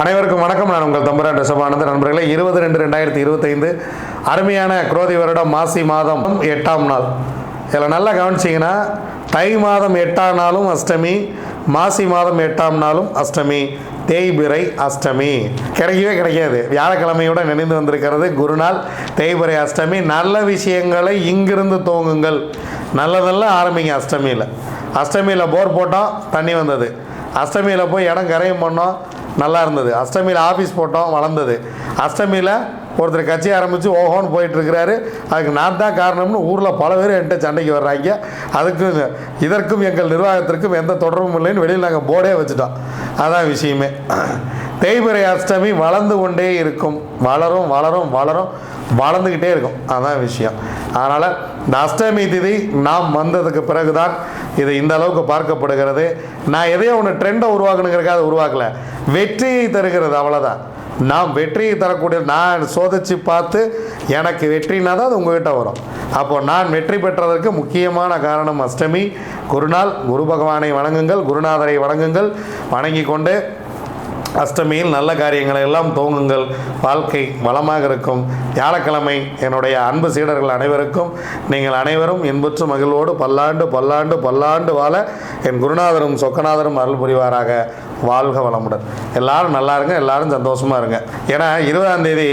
அனைவருக்கும் வணக்கம். நான் உங்கள் தம்புரான் ரிஷபானந்த நண்பர்களே இருபது ரெண்டு ரெண்டாயிரத்தி இருபத்தைந்து அருமையான குரோதி வருடம் மாசி மாதம் எட்டாம் நாள். இதில் நல்லா கவனிச்சிங்கன்னா தை மாதம் எட்டாம் நாளும் அஷ்டமி மாசி மாதம் எட்டாம் நாளும் அஷ்டமி தேய்பிறை அஷ்டமி. கிடைக்கவே கிடைக்காது. வியாழக்கிழமையோட நினைந்து வந்திருக்கிறது குருநாள் தேய்பிறை அஷ்டமி. நல்ல விஷயங்களை இங்கிருந்து துவங்குங்கள். நல்லதெல்லாம் ஆரம்பிங்க அஷ்டமியில். அஷ்டமியில் போர் போட்டோம் தண்ணி வந்தது. அஷ்டமியில் போய் இடம் கரையும் பண்ணோம். நல்லா இருந்தது அஷ்டமியில் ஆஃபீஸ் போட்டோம் வளர்ந்தது. அஷ்டமியில் ஒருத்தர் கட்சி ஆரம்பித்து ஓஹோன்னு போயிட்டுருக்கிறாரு. அதுக்கு நான் தான் காரணம்னு ஊரில் பல பேர் என்கிட்ட சண்டைக்கு வர்றாங்க. அதுக்கும் இதற்கும் எங்கள் நிர்வாகத்திற்கும் எந்த தொடர்பும் இல்லைன்னு வெளியில் நாங்கள் போர்டே வச்சுட்டோம். அதான் விஷயமே. தேய்பிறை அஷ்டமி வளர்ந்து கொண்டே இருக்கும். வளரும் வளரும் வளரும் வளர்ந்துக்கிட்டே இருக்கும். அதான் விஷயம். அதனால் இந்த அஷ்டமி திதி நாம் வந்ததுக்கு பிறகுதான் இது இந்த அளவுக்கு பார்க்கப்படுகிறது. நான் எதையோ ஒன்று ட்ரெண்டை உருவாக்கணுங்கிறக்காக உருவாக்கல. வெற்றியை தருகிறது அவ்வளோதான் நாம் வெற்றியை தரக்கூடிய நான் சோதிச்சு பார்த்து எனக்கு வெற்றினா தான் அது உங்ககிட்ட வரும். அப்போ நான் வெற்றி பெற்றதற்கு முக்கியமான காரணம் அஷ்டமி. குருநாள் குரு பகவானை வணங்குங்கள் குருநாதரை வணங்குங்கள். வணங்கி கொண்டு அஷ்டமியில் நல்ல காரியங்களை எல்லாம் துவங்குங்கள். வாழ்க்கை வளமாக இருக்கும். வியாழக்கிழமை என்னுடைய அன்பு சீடர்கள் அனைவருக்கும் நீங்கள் அனைவரும் இன்புற்று மகிழ்வோடு பல்லாண்டு பல்லாண்டு பல்லாண்டு வாழ என் குருநாதரும் சொக்கநாதரும் அருள் புரிவாராக. வாழ்க வளமுடன். எல்லாரும் நல்லா இருங்க எல்லாரும் சந்தோஷமாக இருங்க. ஏன்னா இருபதாம் தேதி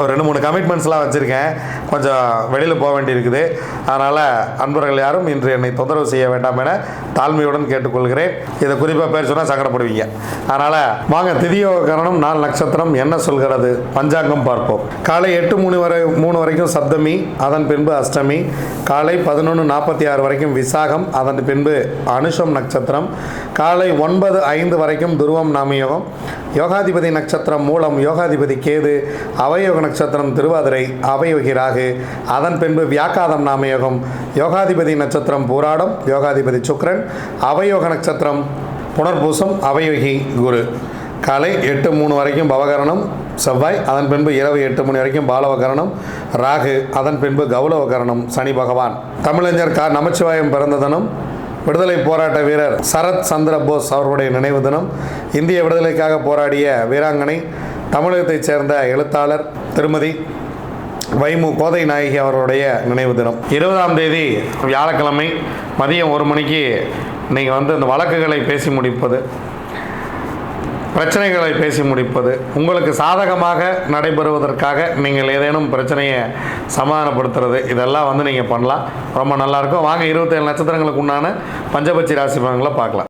ஒரு ரெண்டு மூணு கமிட்மெண்ட்ஸ்லாம் வச்சுருக்கேன். கொஞ்சம் வெளியில் போக வேண்டியிருக்குது. அதனால் அன்பர்கள் யாரும் இன்று என்னை தொந்தரவு செய்ய வேண்டாம் என தாழ்மையுடன் கேட்டுக்கொள்கிறேன். இதை குறிப்பாக பேர் சொன்னால் சங்கடப்படுவீங்க. அதனால் வாங்க திதியோக கரணம் நாலு நட்சத்திரம் என்ன சொல்கிறது? பஞ்சாங்கம் பார்ப்போம். காலை எட்டு மூணு வரை மூணு வரைக்கும் சப்தமி அதன் பின்பு அஷ்டமி. காலை பதினொன்று நாற்பத்தி ஆறு வரைக்கும் விசாகம் அதன் பின்பு அனுஷம் நட்சத்திரம். காலை ஒன்பது ஐந்து வரைக்கும் துருவம் நாமயோகம். யோகாதிபதி நட்சத்திரம் மூலம் யோகாதிபதி கேது அவயோக நட்சத்திரம் திருவாதிரை அவயோகி ராகு அதன் பின்பு வியாக்காதம் நாமயோகம். யோகாதிபதி நட்சத்திரம் பூராடம் யோகாதிபதி சுக்ரன் அவயோக நட்சத்திரம் புனர்பூசம் அவயோகி குரு. காலை எட்டு மூணு வரைக்கும் பவகரணம் செவ்வாய் அதன் பின்பு இரவு எட்டு மணி வரைக்கும் பாலவகரணம் ராகு அதன் பின்பு கௌலவகரணம் சனி பகவான். தமிழஞ்சர் கா. நமச்சிவாயம் பிறந்த தினம் விடுதலை போராட்ட வீரர் சரத் சந்திர போஸ் அவர்களுடைய நினைவு தினம் இந்திய விடுதலைக்காக போராடிய வீராங்கனை தமிழகத்தைச் சேர்ந்த எழுத்தாளர் திருமதி வைமு கோதை நாயகி அவர்களுடைய நினைவு தினம். இருபதாம் தேதி வியாழக்கிழமை மதியம் ஒரு மணிக்கு நீங்கள் வந்து இந்த வழக்குகளை பேசி முடிப்பது பிரச்சனைகளை பேசி முடிப்பது உங்களுக்கு சாதகமாக நடைபெறுவதற்காக நீங்கள் ஏதேனும் பிரச்சனையை சமாதானப்படுத்துறது இதெல்லாம் வந்து நீங்கள் பண்ணலாம். ரொம்ப நல்லாயிருக்கும் வாங்க இருபத்தேழு நட்சத்திரங்களுக்கு உண்டான பஞ்சபட்சி ராசி பலன்களை பார்க்கலாம்.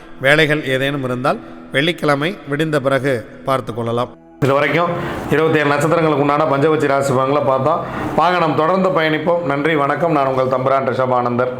வேலைகள் ஏதேனும் இருந்தால் வெள்ளிக்கிழமை விடிந்த பிறகு பார்த்து கொள்ளலாம். இது வரைக்கும் இருபத்தி ஏழு நட்சத்திரங்களுக்கு உண்டான பஞ்சவச்சி ராசி பங்களை பார்த்தோம் வாங்க நாம் தொடர்ந்து பயணிப்போம். நன்றி வணக்கம். நான் உங்கள் தம்பரான் ரிஷபானந்தர்.